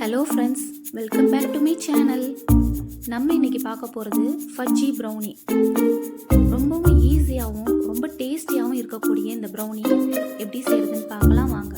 Hello friends welcome back to my channel நம்ம இன்றைக்கி பார்க்க போகிறது ஃபஜ்ஜி ப்ரௌனி ரொம்பவும் ஈஸியாகவும் ரொம்ப டேஸ்டியாகவும் இருக்கக்கூடிய இந்த ப்ரௌனி எப்படி செய்கிறதுன்னு பார்க்கலாம் வாங்க.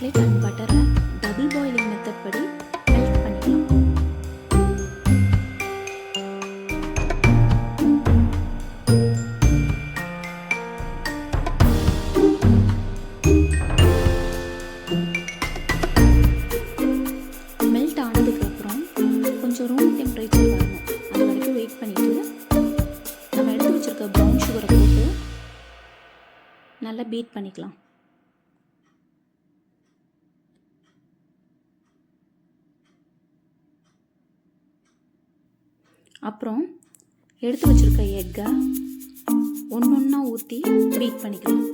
சாக்லேட் அண்ட் பட்டரை டபுள் பாயிலிங் மெத்தட் படி மெல்ட் பண்ணிக்கலாம் மெல்ட் ஆனதுக்கப்புறம் கொஞ்சம் ரூம் டெம்பரேச்சர் வரணும் அது வரைக்கும் வெயிட் பண்ணிவிட்டு நம்ம எடுத்து வச்சிருக்க ப்ரௌன் சுகரை போட்டு நல்லா பீட் பண்ணிக்கலாம். அப்புறம் எடுத்து வச்சிருக்க எக்கை ஒன்று ஒன்றா ஊற்றி பீட் பண்ணிக்கலாம்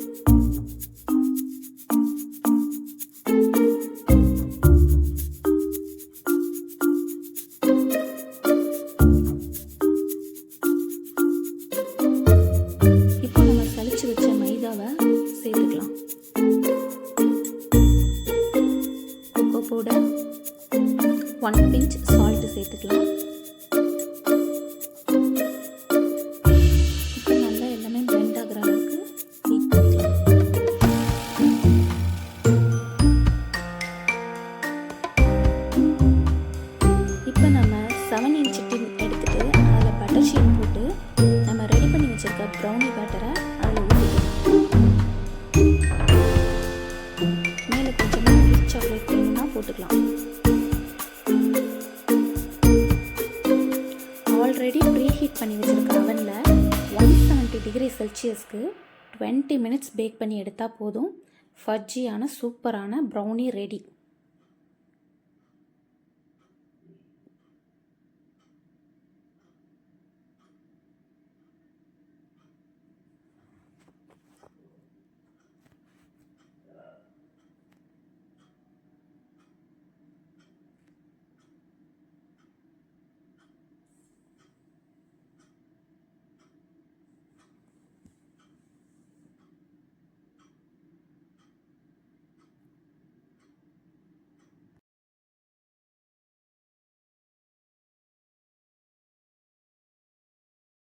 இப்போ நம்ம சலிச்சு வச்ச மைதாவை சேர்த்துக்கலாம். Cocoa powder one pinch salt சேர்த்துக்கலாம். அதில் ஷீட் போட்டு நம்ம ரெடி பண்ணி வச்சிருக்க ப்ரௌனி பேட்டரை அதில் ஊற்றிக்கலாம் மேலே கொஞ்சமாக மில்க் சாக்லேட் வேணும்னா போட்டுக்கலாம். ஆல்ரெடி ப்ரீ ஹீட் பண்ணி வச்சிருக்க அவனில் ஒன் செவன்ட்டி டிகிரி செல்சியஸ்க்கு டுவெண்ட்டி மினிட்ஸ் பேக் பண்ணி எடுத்தால் போதும். ஃபஜ்ஜியான சூப்பரான ப்ரௌனி ரெடி